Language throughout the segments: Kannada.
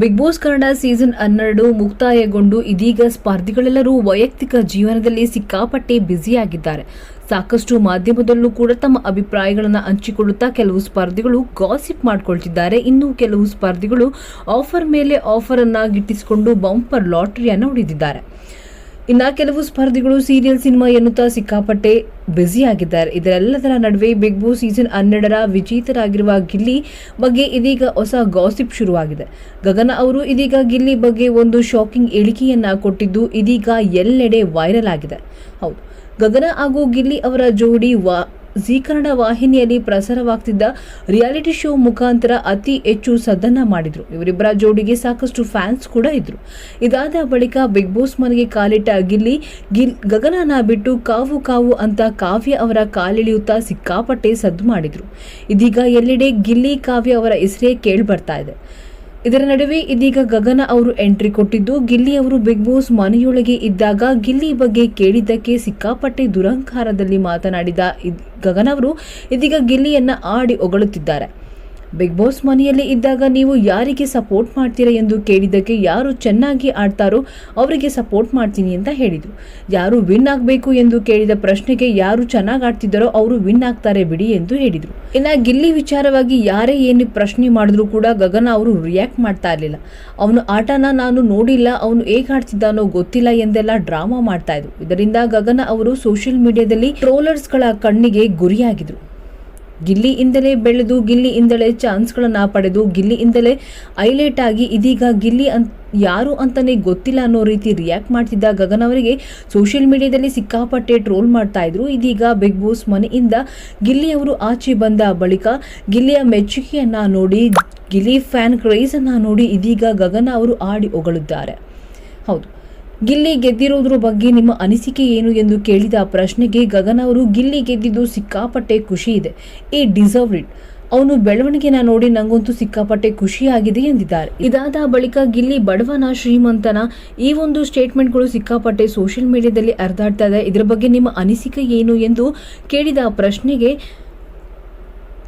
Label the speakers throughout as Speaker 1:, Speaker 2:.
Speaker 1: ಬಿಗ್ ಬಾಸ್ ಕನ್ನಡ ಸೀಸನ್ ಹನ್ನೆರಡು ಮುಕ್ತಾಯಗೊಂಡು ಇದೀಗ ಸ್ಪರ್ಧಿಗಳೆಲ್ಲರೂ ವೈಯಕ್ತಿಕ ಜೀವನದಲ್ಲಿ ಸಿಕ್ಕಾಪಟ್ಟೆ ಬ್ಯುಸಿಯಾಗಿದ್ದಾರೆ. ಸಾಕಷ್ಟು ಮಾಧ್ಯಮದಲ್ಲೂ ಕೂಡ ತಮ್ಮ ಅಭಿಪ್ರಾಯಗಳನ್ನು ಹಂಚಿಕೊಳ್ಳುತ್ತಾ ಕೆಲವು ಸ್ಪರ್ಧಿಗಳು ಗಾಸಿಪ್ ಮಾಡಿಕೊಳ್ತಿದ್ದಾರೆ. ಇನ್ನು ಕೆಲವು ಸ್ಪರ್ಧಿಗಳು ಆಫರ್ ಮೇಲೆ ಆಫರ್ ಅನ್ನ ಗಿಟ್ಟಿಸಿಕೊಂಡು ಬಂಪರ್ ಲಾಟರಿಯನ್ನು ಹೊಡೆದಿದ್ದಾರೆ. ಇನ್ನ ಕೆಲವು ಸ್ಪರ್ಧಿಗಳು ಸೀರಿಯಲ್ ಸಿನಿಮಾ ಎನ್ನುತ್ತಾ ಸಿಕ್ಕಾಪಟ್ಟೆ ಬ್ಯುಸಿ ಆಗಿದ್ದಾರೆ. ಇದರೆಲ್ಲದರ ನಡುವೆ ಬಿಗ್ ಬಾಸ್ ಸೀಸನ್ ಹನ್ನೆರಡರ ವಿಜೇತರಾಗಿರುವ ಗಿಲ್ಲಿ ಬಗ್ಗೆ ಇದೀಗ ಹೊಸ ಗಾಸಿಪ್ ಶುರುವಾಗಿದೆ. ಗಗನ ಅವರು ಇದೀಗ ಗಿಲ್ಲಿ ಬಗ್ಗೆ ಒಂದು ಶಾಕಿಂಗ್ ಹೇಳಿಕೆಯನ್ನ ಕೊಟ್ಟಿದ್ದು ಇದೀಗ ಎಲ್ಲೆಡೆ ವೈರಲ್ ಆಗಿದೆ. ಹೌದು, ಗಗನ ಹಾಗೂ ಗಿಲ್ಲಿ ಅವರ ಜೋಡಿ ಜಿ ಕನ್ನಡ ವಾಹಿನಿಯಲ್ಲಿ ಪ್ರಸಾರವಾಗ್ತಿದ್ದ ರಿಯಾಲಿಟಿ ಶೋ ಮುಖಾಂತರ ಅತಿ ಹೆಚ್ಚು ಸದ್ದನ್ನ ಮಾಡಿದ್ರು. ಇವರಿಬ್ಬರ ಜೋಡಿಗೆ ಸಾಕಷ್ಟು ಫ್ಯಾನ್ಸ್ ಕೂಡ ಇದ್ರು. ಇದಾದ ಬಳಿಕ ಬಿಗ್ ಬಾಸ್ ಮನೆಗೆ ಕಾಲಿಟ್ಟ ಗಿಲ್ಲಿ, ಗಿಲ್ ಗಗನನ ಬಿಟ್ಟು ಕಾವು ಕಾವು ಅಂತ ಕಾವ್ಯ ಅವರ ಕಾಲಿಳಿಯುತ್ತಾ ಸಿಕ್ಕಾಪಟ್ಟೆ ಸದ್ದು ಮಾಡಿದ್ರು. ಇದೀಗ ಎಲ್ಲೆಡೆ ಗಿಲ್ಲಿ ಕಾವ್ಯ ಅವರ ಹೆಸರೇ ಕೇಳಿ ಬರ್ತಾ ಇದೆ. ಇದರ ನಡುವೆ ಇದೀಗ ಗಗನ ಅವರು ಎಂಟ್ರಿ ಕೊಟ್ಟಿದ್ದು, ಗಿಲ್ಲಿ ಅವರು ಬಿಗ್ ಬಾಸ್ ಮನೆಯೊಳಗೆ ಇದ್ದಾಗ ಗಿಲ್ಲಿ ಬಗ್ಗೆ ಕೇಳಿದ್ದಕ್ಕೆ ಸಿಕ್ಕಾಪಟ್ಟೆ ದುರಂಕಾರದಲ್ಲಿ ಮಾತನಾಡಿದ ಗಗನ್ ಅವರು, ಇದೀಗ ಗಿಲ್ಲಿಯನ್ನ ಆಡಿ ಹೊಗಳುತ್ತಿದ್ದಾರೆ. ಬಿಗ್ ಬಾಸ್ ಮನೆಯಲ್ಲಿ ಇದ್ದಾಗ ನೀವು ಯಾರಿಗೆ ಸಪೋರ್ಟ್ ಮಾಡ್ತೀರಾ ಎಂದು ಕೇಳಿದ್ದಕ್ಕೆ ಯಾರು ಚೆನ್ನಾಗಿ ಆಡ್ತಾರೋ ಅವರಿಗೆ ಸಪೋರ್ಟ್ ಮಾಡ್ತೀನಿ ಅಂತ ಹೇಳಿದರು. ಯಾರು ವಿನ್ ಆಗಬೇಕು ಎಂದು ಕೇಳಿದ ಪ್ರಶ್ನೆಗೆ ಯಾರು ಚೆನ್ನಾಗಿ ಆಡ್ತಿದ್ದಾರೋ ಅವರು ವಿನ್ ಆಗ್ತಾರೆ ಬಿಡಿ ಎಂದು ಹೇಳಿದರು. ಇನ್ನು ಗಿಲ್ಲಿ ವಿಚಾರವಾಗಿ ಯಾರೇ ಏನು ಪ್ರಶ್ನೆ ಮಾಡಿದ್ರೂ ಕೂಡ ಗಗನ ಅವರು ರಿಯಾಕ್ಟ್ ಮಾಡ್ತಾ ಇರಲಿಲ್ಲ. ಅವನು ಆಟನ ನಾನು ನೋಡಿಲ್ಲ, ಅವನು ಹೇಗೆ ಆಡ್ತಿದ್ದಾನೋ ಗೊತ್ತಿಲ್ಲ ಎಂದೆಲ್ಲ ಡ್ರಾಮಾ ಮಾಡ್ತಾ ಇದ್ರು. ಇದರಿಂದ ಗಗನ ಅವರು ಸೋಷಿಯಲ್ ಮೀಡಿಯಾದಲ್ಲಿ ಟ್ರೋಲರ್ಸ್ಗಳ ಕಣ್ಣಿಗೆ ಗುರಿಯಾಗಿದ್ರು. ಗಿಲ್ಲಿಯಿಂದಲೇ ಬೆಳೆದು, ಗಿಲ್ಲಿಯಿಂದಲೇ ಚಾನ್ಸ್ಗಳನ್ನು ಪಡೆದು, ಗಿಲ್ಲಿಯಿಂದಲೇ ಹೈಲೈಟ್ ಆಗಿ ಇದೀಗ ಗಿಲ್ಲಿ ಅಂತ ಯಾರು ಅಂತಲೇ ಗೊತ್ತಿಲ್ಲ ಅನ್ನೋ ರೀತಿ ರಿಯಾಕ್ಟ್ ಮಾಡ್ತಿದ್ದ ಗಗನ್ ಅವರಿಗೆ ಸೋಷಿಯಲ್ ಮೀಡಿಯಾದಲ್ಲಿ ಸಿಕ್ಕಾಪಟ್ಟೆ ಟ್ರೋಲ್ ಮಾಡ್ತಾ ಇದ್ರು. ಇದೀಗ ಬಿಗ್ ಬಾಸ್ ಮನೆಯಿಂದ ಗಿಲ್ಲಿ ಅವರು ಆಚೆ ಬಂದ ಬಳಿಕ ಗಿಲ್ಲಿಯ ಮೆಚ್ಚುಗೆಯನ್ನ ನೋಡಿ, ಗಿಲ್ಲಿ ಫ್ಯಾನ್ ಕ್ರೇಜ್ ಅನ್ನ ನೋಡಿ ಇದೀಗ ಗಗನ ಅವರು ಆಡಿ ಹೊಗಳಿದ್ದಾರೆ. ಹೌದು. ಗಿಲ್ಲಿ ಗೆದ್ದಿರೋದ್ರ ಬಗ್ಗೆ ನಿಮ್ಮ ಅನಿಸಿಕೆ ಏನು ಎಂದು ಕೇಳಿದ ಪ್ರಶ್ನೆಗೆ ಗಗನ್ ಅವರು, ಗಿಲ್ಲಿ ಗೆದ್ದಿದ್ದು ಸಿಕ್ಕಾಪಟ್ಟೆ ಖುಷಿ ಇದೆ. ಈ ಡಿಸರ್ವ್ ಇಟ್. ಅವನು ಬೆಳವಣಿಗೆನ ನೋಡಿ ನಂಗಂತೂ ಸಿಕ್ಕಾಪಟ್ಟೆ ಖುಷಿಯಾಗಿದೆ ಎಂದಿದ್ದಾರೆ. ಇದಾದ ಬಳಿಕ ಗಿಲ್ಲಿ ಬಡವನ ಶ್ರೀಮಂತನ ಈ ಒಂದು ಸ್ಟೇಟ್ಮೆಂಟ್ಗಳು ಸಿಕ್ಕಾಪಟ್ಟೆ ಸೋಷಿಯಲ್ ಮೀಡಿಯಾದಲ್ಲಿ ಹರಿದಾಡ್ತಾ ಇದೆ. ಇದರ ಬಗ್ಗೆ ನಿಮ್ಮ ಅನಿಸಿಕೆ ಏನು ಎಂದು ಕೇಳಿದ ಪ್ರಶ್ನೆಗೆ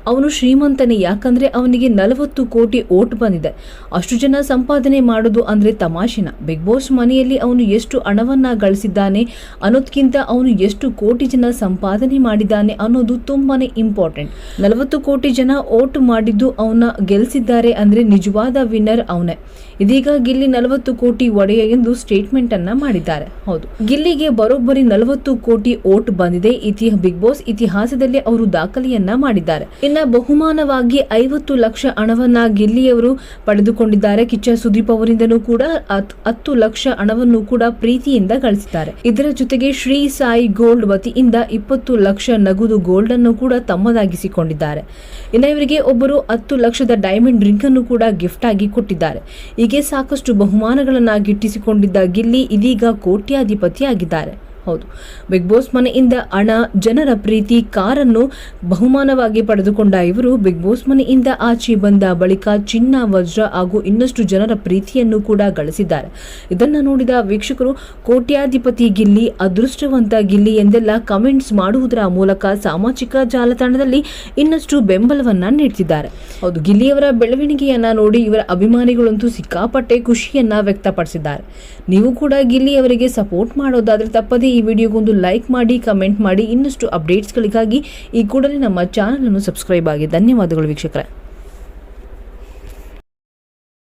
Speaker 1: ಅವನು ಶ್ರೀಮಂತನೇ, ಯಾಕಂದ್ರೆ ಅವನಿಗೆ ನಲವತ್ತು ಕೋಟಿ ಓಟ್ ಬಂದಿದೆ. ಅಷ್ಟು ಜನ ಸಂಪಾದನೆ ಮಾಡೋದು ಅಂದ್ರೆ ತಮಾಷೆನ. ಬಿಗ್ ಬಾಸ್ ಮನೆಯಲ್ಲಿ ಅವನು ಎಷ್ಟು ಹಣವನ್ನ ಗಳಿಸಿದ್ದಾನೆ ಅನ್ನೋದಕ್ಕಿಂತ ಅವನು ಎಷ್ಟು ಕೋಟಿ ಜನ ಸಂಪಾದನೆ ಮಾಡಿದ್ದಾನೆ ಅನ್ನೋದು ತುಂಬಾನೇ ಇಂಪಾರ್ಟೆಂಟ್ ನಲವತ್ತು ಕೋಟಿ ಜನ ಓಟ್ ಮಾಡಿದ್ದು ಅವನ ಗೆಲ್ಸಿದ್ದಾರೆ ಅಂದ್ರೆ ನಿಜವಾದ ವಿನ್ನರ್ ಅವನೇ. ಇದೀಗ ಗಿಲ್ಲಿ ನಲವತ್ತು ಕೋಟಿ ಒಡೆಯ ಎಂದು ಸ್ಟೇಟ್ಮೆಂಟ್ ಅನ್ನ ಮಾಡಿದ್ದಾರೆ. ಹೌದು. ಗಿಲ್ಲಿಗೆ ಬರೋಬ್ಬರಿ ನಲವತ್ತು ಕೋಟಿ ಓಟ್ ಬಂದಿದೆ. ಇತಿಹ, ಬಿಗ್ ಬಾಸ್ ಇತಿಹಾಸದಲ್ಲಿ ಅವರು ದಾಖಲೆಯನ್ನ ಮಾಡಿದ್ದಾರೆ. ಇನ್ನ ಬಹುಮಾನವಾಗಿ ಐವತ್ತು ಲಕ್ಷ ಹಣವನ್ನ ಗಿಲ್ಲಿಯವರು ಪಡೆದುಕೊಂಡಿದ್ದಾರೆ. ಕಿಚ್ಚ ಸುದೀಪ್ ಅವರಿಂದನೂ ಕೂಡ ಹತ್- ಹತ್ತು ಲಕ್ಷ ಹಣವನ್ನು ಕೂಡ ಪ್ರೀತಿಯಿಂದ ಗಳಿಸಿದ್ದಾರೆ. ಇದರ ಜೊತೆಗೆ ಶ್ರೀ ಸಾಯಿ ಗೋಲ್ಡ್ ವತಿಯಿಂದ ಇಪ್ಪತ್ತು ಲಕ್ಷ ನಗದು ಗೋಲ್ಡ್ ಅನ್ನು ಕೂಡ ತಮ್ಮದಾಗಿಸಿಕೊಂಡಿದ್ದಾರೆ. ಇನ್ನು ಇವರಿಗೆ ಒಬ್ಬರು ಹತ್ತು ಲಕ್ಷದ ಡೈಮಂಡ್ ರಿಂಗ್ ಅನ್ನು ಕೂಡ ಗಿಫ್ಟ್ ಆಗಿ ಕೊಟ್ಟಿದ್ದಾರೆ. ಹೀಗೆ ಸಾಕಷ್ಟು ಬಹುಮಾನಗಳನ್ನ ಗಿಟ್ಟಿಸಿಕೊಂಡಿದ್ದ ಗಿಲ್ಲಿ ಇದೀಗ ಕೋಟ್ಯಾಧಿಪತಿಯಾಗಿದ್ದಾರೆ. ಹೌದು. ಬಿಗ್ ಬಾಸ್ ಮನೆಯಿಂದ ಹಣ, ಜನರ ಪ್ರೀತಿ, ಕಾರನ್ನು ಬಹುಮಾನವಾಗಿ ಪಡೆದುಕೊಂಡ ಇವರು ಬಿಗ್ ಬಾಸ್ ಮನೆಯಿಂದ ಆಚೆ ಬಂದ ಬಳಿಕ ಚಿನ್ನ, ವಜ್ರ ಹಾಗೂ ಇನ್ನಷ್ಟು ಜನರ ಪ್ರೀತಿಯನ್ನು ಕೂಡ ಗಳಿಸಿದ್ದಾರೆ. ಇದನ್ನ ನೋಡಿದ ವೀಕ್ಷಕರು, ಕೋಟ್ಯಾಧಿಪತಿ ಗಿಲ್ಲಿ, ಅದೃಷ್ಟವಂತ ಗಿಲ್ಲಿ ಎಂದೆಲ್ಲ ಕಮೆಂಟ್ಸ್ ಮಾಡುವುದರ ಮೂಲಕ ಸಾಮಾಜಿಕ ಜಾಲತಾಣದಲ್ಲಿ ಇನ್ನಷ್ಟು ಬೆಂಬಲವನ್ನ ನೀಡ್ತಿದ್ದಾರೆ. ಹೌದು, ಗಿಲ್ಲಿಯವರ ಬೆಳವಣಿಗೆಯನ್ನ ನೋಡಿ ಇವರ ಅಭಿಮಾನಿಗಳಂತೂ ಸಿಕ್ಕಾಪಟ್ಟೆ ಖುಷಿಯನ್ನ ವ್ಯಕ್ತಪಡಿಸಿದ್ದಾರೆ. ನೀವು ಕೂಡ ಗಿಲ್ಲಿ ಅವರಿಗೆ ಸಪೋರ್ಟ್ ಮಾಡೋದಾದ್ರೆ ತಪ್ಪದೇ ಈ ವಿಡಿಯೋಗೊಂದು ಲೈಕ್ ಮಾಡಿ, ಕಮೆಂಟ್ ಮಾಡಿ, ಇನ್ನಷ್ಟು ಅಪ್ಡೇಟ್ಸ್ಗಳಿಗಾಗಿ ಈ ಕೂಡಲೇ ನಮ್ಮ ಚಾನಲನ್ನು ಸಬ್ಸ್ಕ್ರೈಬ್ ಆಗಿ. ಧನ್ಯವಾದಗಳು ವೀಕ್ಷಕರೇ.